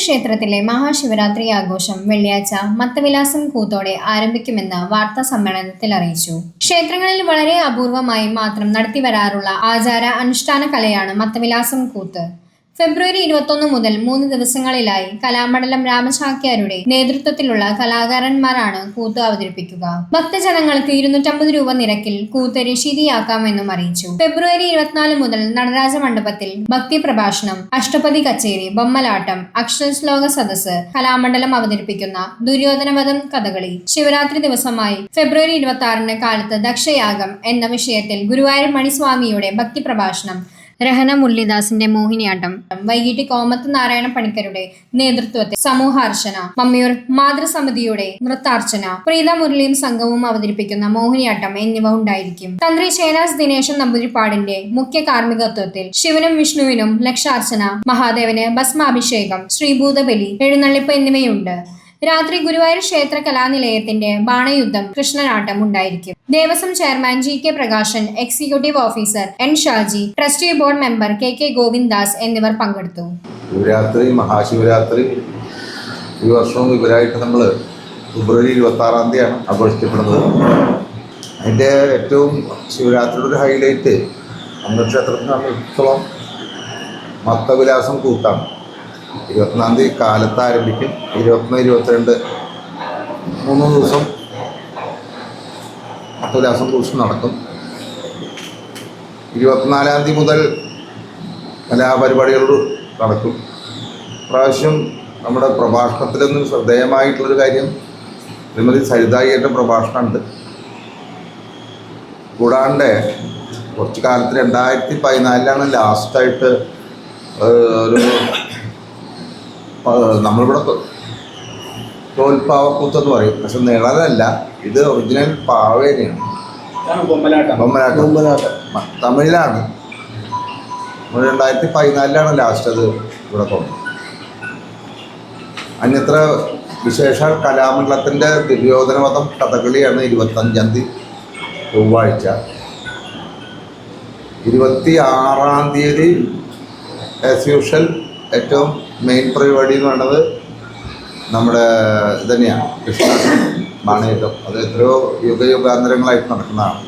ക്ഷേത്രത്തിലെ മഹാശിവരാത്രി ആഘോഷം വെള്ളിയാഴ്ച മത്തവിലാസം കൂത്തോടെ ആരംഭിക്കുമെന്ന് വാർത്താ സമ്മേളനത്തിൽ അറിയിച്ചു. ക്ഷേത്രങ്ങളിൽ വളരെ അപൂർവമായി മാത്രം നടത്തിവരാറുള്ള ആചാര അനുഷ്ഠാന കലയാണ് മത്തവിലാസം കൂത്ത്. ഫെബ്രുവരി ഇരുപത്തൊന്ന് മുതൽ മൂന്ന് ദിവസങ്ങളിലായി കലാമണ്ഡലം രാമചാക്യാരുടെ നേതൃത്വത്തിലുള്ള കലാകാരന്മാരാണ് കൂത്ത് അവതരിപ്പിക്കുക. ഭക്തജനങ്ങൾക്ക് ഇരുന്നൂറ്റമ്പത് രൂപ നിരക്കിൽ കൂത്ത് രശീതിയാക്കാമെന്നും അറിയിച്ചു. ഫെബ്രുവരി ഇരുപത്തിനാല് മുതൽ നടരാജ മണ്ഡപത്തിൽ ഭക്തി പ്രഭാഷണം അഷ്ടപതി കച്ചേരി ബൊമ്മലാട്ടം അക്ഷരശ്ലോക സദസ്സ് കലാമണ്ഡലം അവതരിപ്പിക്കുന്ന ദുര്യോധനവധം കഥകളി. ശിവരാത്രി ദിവസമായി ഫെബ്രുവരി ഇരുപത്തി ആറിന് കാലത്ത് ദക്ഷയാഗം എന്ന വിഷയത്തിൽ ഗുരുവായൂർ മണിസ്വാമിയുടെ ഭക്തി പ്രഭാഷണം രഹന മുരളീദാസിന്റെ മോഹിനിയാട്ടം. വൈകിട്ട് കോമത്ത് നാരായണ പണിക്കരുടെ നേതൃത്വത്തിൽ സമൂഹാർച്ചന. മമ്മിയൂർ മാതൃസമിതിയുടെ നൃത്താർച്ചന. പ്രീത മുരളിയും സംഘവും അവതരിപ്പിക്കുന്ന മോഹിനിയാട്ടം എന്നിവ ഉണ്ടായിരിക്കും. തന്ത്രി ശേനാസ് ദിനേശൻ നമ്പൂതിരിപ്പാടിന്റെ മുഖ്യ കാർമ്മികത്വത്തിൽ ശിവനും വിഷ്ണുവിനും ലക്ഷാർച്ചന. മഹാദേവന് ഭസ്മാഭിഷേകം. ശ്രീഭൂതബലി എഴുന്നള്ളിപ്പ് എന്നിവയുണ്ട്. രാത്രി ഗുരുവായൂർ ക്ഷേത്ര കലാനിലയത്തിന്റെ ബാണയുദ്ധം കൃഷ്ണനാട്ടം ഉണ്ടായിരിക്കും Devaswom chairman G K Prakashan executive officer N Shaji trustee board member K K Govindas എന്നിവർ പങ്കെടുത്തു. ശിവരാത്രി മഹാശിവരാത്രി ഈ വർഷവും ഇവരായിട്ട് നമ്മൾ ഫെബ്രുവരി ഇരുപത്തി ആറാം തീയതിയാണ് ആഘോഷിക്കപ്പെടുന്നത്. അതിന്റെ ഏറ്റവും ശിവരാത്രിയുടെ ഒരു ഹൈലൈറ്റ് നമ്മുടെ ക്ഷേത്രത്തിന് സംബന്ധിച്ചിടത്തോളം മത്തവിലാസം കൂത്താണ്. ഇരുപത്തിനാം തീയതി കാലത്ത് ആരംഭിക്കും ഇരുപത്തൊന്ന് ഇരുപത്തിരണ്ട് മൂന്ന് ദിവസം അത്തുലാസം ദിവസം നടക്കും. ഇരുപത്തിനാലാം തീയതി മുതൽ കലാപരിപാടികൾ നടക്കും. പ്രാവശ്യം നമ്മുടെ പ്രഭാഷണത്തിൽ നിന്ന് ശ്രദ്ധേയമായിട്ടുള്ളൊരു കാര്യം ശ്രീമതി സരിതായിയുടെ പ്രഭാഷണമുണ്ട്. കൂടാണ്ട് കുറച്ച് കാലത്ത് രണ്ടായിരത്തി പതിനാലിലാണ് ലാസ്റ്റായിട്ട് ഒരു നമ്മളിവിടെ തോൽപ്പാവക്കൂത്തെന്ന് പറയും. പക്ഷെ നിഴലല്ല ഇത് ഒറിജിനൽ പാവേനെയാണ് ബൊമ്മലാട്ടം. തമിഴിലാണ്. രണ്ടായിരത്തി പതിനാലിലാണ് ലാസ്റ്റ് അത് ഇവിടെ തോന്നുന്നത്. അന്യത്ര വിശേഷ കലാമണ്ഡലത്തിന്റെ ദുര്യോധനവധം കഥകളിയാണ് ഇരുപത്തഞ്ചാം തീയതി ചൊവ്വാഴ്ച. ഇരുപത്തി ആറാം തീയതി ആസ് യൂഷ്വൽ ഏറ്റവും മെയിൻ പരിപാടി എന്ന് പറയുന്നത് നമ്മുടെ ഇത് തന്നെയാണ് കൃഷ്ണ നാണയത്വം അത് എത്രയോ യുഗയുഗാന്തരങ്ങളായിട്ട് നടക്കുന്നതാണ്.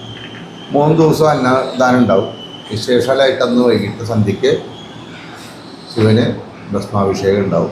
മൂന്ന് ദിവസം അന്നദാനം ഉണ്ടാവും. വിശേഷാലായിട്ട് അന്ന് വൈകിട്ട് സന്ധ്യയ്ക്ക് ശിവന് ഭസ്മാഭിഷേകം ഉണ്ടാവും.